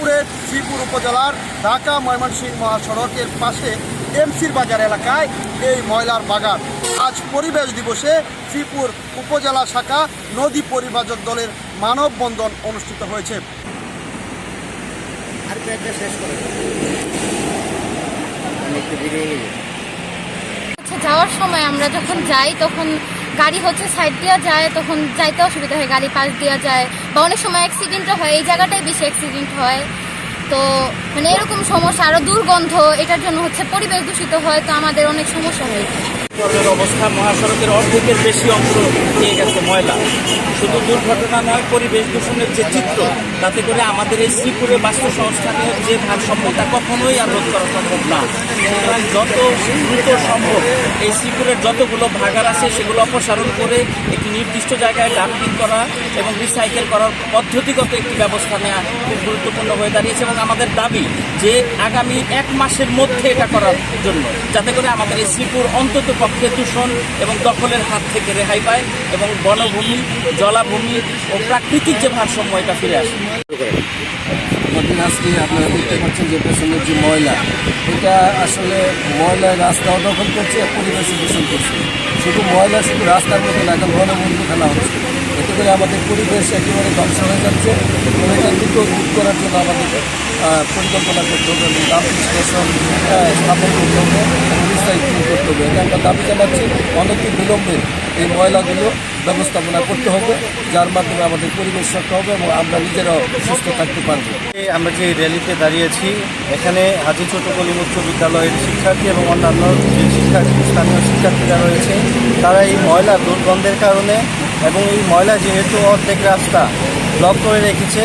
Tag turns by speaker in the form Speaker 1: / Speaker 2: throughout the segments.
Speaker 1: রংপুরের শ্রীপুর উপজেলার ঢাকা ময়মনসিংহ মহাসড়কের পাশে এমসির বাজার এলাকায় এই ময়লার বাগান। আজ পরিবেশ দিবসে শ্রীপুর উপজেলা শাখা নদী পরিবাচক দলের মানববন্ধন অনুষ্ঠিত হয়েছে।
Speaker 2: যাওয়ার সময় আমরা যখন যাই তখন গাড়ি হচ্ছে সাইড দেওয়া যায়, তখন যাইতে অসুবিধা হয়, গাড়ি পাশ দেওয়া যায়। বা অনেক সময় অ্যাক্সিডেন্টও হয়, এই জায়গাটাই বেশি অ্যাক্সিডেন্ট হয়। তো মানে এরকম সমস্যা আরও দুর্গন্ধ, এটার জন্য হচ্ছে পরিবেশ দূষিত হয়, তো আমাদের অনেক সমস্যা হয়েছে
Speaker 3: অবস্থা, মহাসড়কের অর্ধেকের বেশি অংশ নিয়ে গেছে ময়লা। শুধু দুর্ঘটনা নয়, পরিবেশ দূষণের যে চিত্র, তাতে করে আমাদের এই শ্রীপুরে বাস্তু সংস্থানের যে ভারসাম্যতা কখনোই আর রোধ করা সম্ভব না। সুতরাং যত দ্রুত সম্ভব এই শ্রীপুরের যতগুলো ভাগার আছে, সেগুলো অপসারণ করে একটি নির্দিষ্ট জায়গায় ডাম্পিং করা এবং রিসাইকেল করার পদ্ধতিগত একটি ব্যবস্থা নেওয়া খুব গুরুত্বপূর্ণ হয়ে দাঁড়িয়েছে এবং আমাদের দাবি যে আগামী এক মাসের মধ্যে এটা করার জন্য, যাতে করে আমাদের এই শ্রীপুর অন্তত পক্ষে দূষণ এবং দখলের হাত থেকে রেহাই পায় এবং বনভূমি, জলাভূমি ও প্রাকৃতিক যে ভারসাম্য এটা ফিরে আসে।
Speaker 4: আজকে আপনারা দেখতে পাচ্ছেন যে পেছনের যে ময়লা, এটা আসলে ময়লায় রাস্তা দখল করছে, পরিবেশে দূষণ করছে। শুধু ময়লা, শুধু রাস্তার মধ্যে না এখন ঘনবন্ধু খেলা হচ্ছে। এতে করে আমাদের পরিবেশ একেবারে ধ্বংস হয়ে যাচ্ছে। এবং এটা দ্রুত রোধ করার জন্য আমাদের পরিকল্পনা করতে হবে এবং স্টেশন আহ, স্থাপন করতে হবে রিসাইক্লিং করতে হবে। এটা আমরা দাবি জানাচ্ছি। অনতি বিলম্বে এই ময়লাগুলো ব্যবস্থাপনা করতে হবে যার মাধ্যমে আমাদের পরিবেশ রক্ষা হবে এবং আমরা নিজেরাও সুস্থ থাকতে পারব।
Speaker 5: আমরা যে র্যালিতে দাঁড়িয়েছি এখানে হাজি চট্টকলিম উচ্চ বিদ্যালয়ের শিক্ষার্থী এবং অন্যান্য যে শিক্ষার্থী স্থানীয় শিক্ষার্থীরা রয়েছে তারা এই ময়লা দুর্গন্ধের কারণে এবং এই ময়লা যেহেতু অর্ধেক রাস্তা ব্লক করে রেখেছে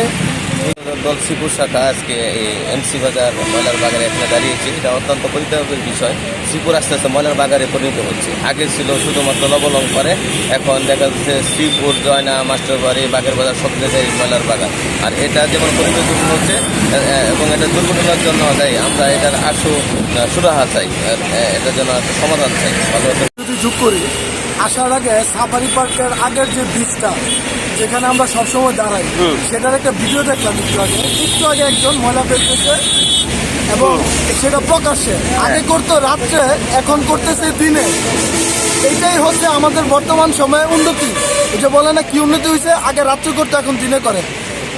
Speaker 6: দল শ্রীপুর শাখা আজকে এই এমসি বাজার ময়লার বাগানে এখানে দাঁড়িয়েছে। এটা অত্যন্ত পরিতাপের বিষয়। শ্রীপুর আস্তে আস্তে ময়লার বাগানে পরিণত হচ্ছে। আগে ছিল শুধুমাত্র লবলঙ্করে এখন দেখা যাচ্ছে শ্রীপুর জয়না মাস্টারবাড়ি বাগের বাজার সব জায়গায় ময়লার বাগান। আর এটা যেমন পরিবেশ দূষণ হচ্ছে এবং এটা দুর্ঘটনার জন্য দেয়। আমরা এটার আশু সুরাহা চাই এটার জন্য একটা সমাধান চাই। ভালো
Speaker 1: যদি যোগ করি আসার আগে সাফারি পার্কের আগের যে বীজটা যেখানে আমরা সবসময় দাঁড়াই সেটার একটা ভিডিও দেখলাম একটু আগে। একটু আগে একজন ময়লা ফেলতেছে এবং সেটা প্রকাশ্যে। আগে করতো রাত্রে এখন করতেছে দিনে। এইটাই হচ্ছে আমাদের বর্তমান সময়ে উন্নতি। যে বলে না কি উন্নতি হয়েছে? আগে রাত্রে করতো এখন দিনে করে।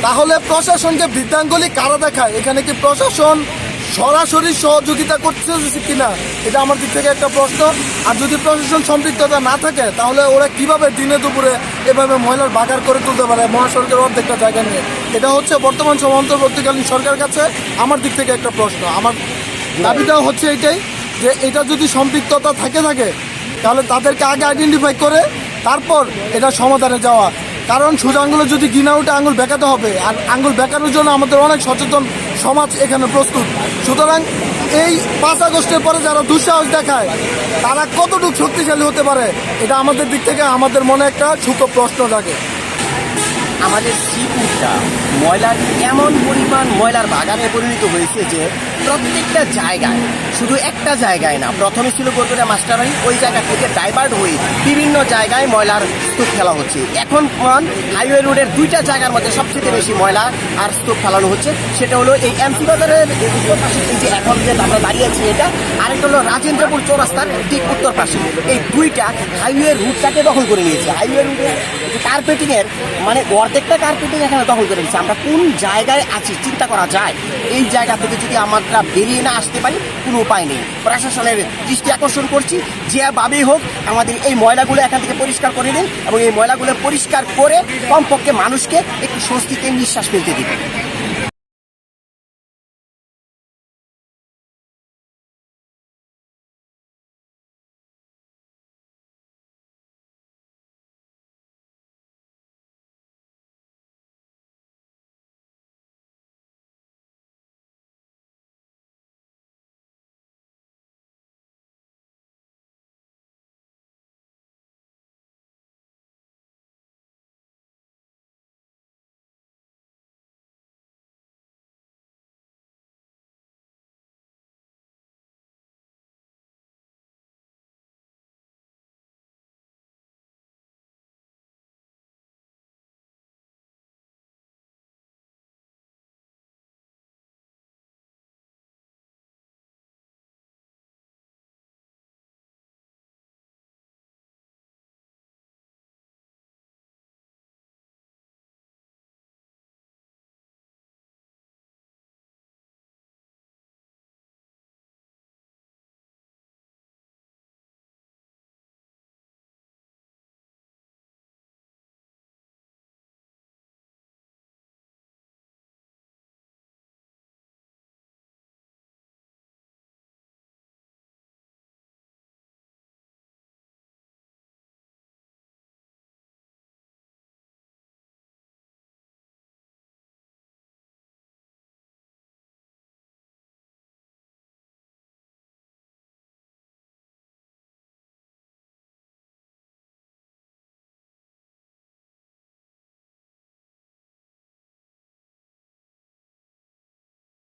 Speaker 1: তাহলে প্রশাসনকে বৃদ্ধাঙ্গুলি কারা দেখায়? এখানে কি প্রশাসন সরাসরি সহযোগিতা করছে কিনা, এটা আমার দিক থেকে একটা প্রশ্ন। আর যদি প্রশাসন সম্পৃক্ততা না থাকে, তাহলে ওরা কীভাবে দিনে দুপুরে এভাবে ময়লার বাগার করে তুলতে পারে? মহাসড়কের অর্ধেকটা জায়গা নিয়ে। এটা হচ্ছে বর্তমান সময় অন্তর্বর্তীকালীন সরকার কাছে আমার দিক থেকে একটা প্রশ্ন। আমার দাবিটা হচ্ছে এটাই, যে এটা যদি সম্পৃক্ততা থাকে থাকে, তাহলে তাদেরকে আগে আইডেন্টিফাই করে, তারপর এটা সমাধানে যাওয়া। কারণ সোজা আঙুলে যদি গিনা উঠে আঙুল বেঁকাতে হবে, আর আঙুল বেঁকানোর জন্য আমাদের অনেক সচেতন সমাজ এখানে প্রস্তুত। সুতরাং এই পাঁচ আগস্টের পরে যারা দুঃসাহস দেখায়, তারা কতটুকু শক্তিশালী হতে পারে, এটা আমাদের দিক থেকে আমাদের মনে একটা সুখ প্রশ্ন থাকে
Speaker 7: আমাদের শ্রীপুরটা ময়লার এমন পরিমাণ ময়লার বাগানে পরিণত হয়েছে যে প্রত্যেকটা জায়গায়, শুধু একটা জায়গায় না, প্রথমে ছিল গোরগোড়া মাস্টারবাড়ি ওই জায়গা থেকে ডাইভার্ট হয়ে বিভিন্ন জায়গায় ময়লার স্তূপ ফেলা হচ্ছে। এখন হাইওয়ে রোডের দুইটা জায়গার মধ্যে সবচেয়ে বেশি ময়লা আর স্তূপ ফেলানো হচ্ছে, সেটা হলো এই এমসি বাজারের উত্তর পাশে যে এখন যে আমরা দাঁড়িয়ে আছি এটা, আরেকটা হলো রাজেন্দ্রপুর চৌরাস্তার ঠিক উত্তর পাশে। এই দুইটা হাইওয়ে রুটটাকে দখল করে নিয়েছে। হাইওয়ে রুটে কার্পেটিং এর মানে অর্ধেকটা কার্পেটিং এখানে দখল করে নিয়েছে। আমরা কোন জায়গায় আছি, চিন্তা করা যায়? এই জায়গা থেকে যদি আমরা বেরিয়ে না আসতে পারি, কোনো উপায় নেই। প্রশাসনের দৃষ্টি আকর্ষণ করছি যেভাবেই হোক আমাদের এই ময়লাগুলো এখান থেকে পরিষ্কার করে দিন এবং এই ময়লাগুলো পরিষ্কার করে কমপক্ষে মানুষকে একটু স্বস্তিতে নিঃশ্বাস ফেলতে দিন।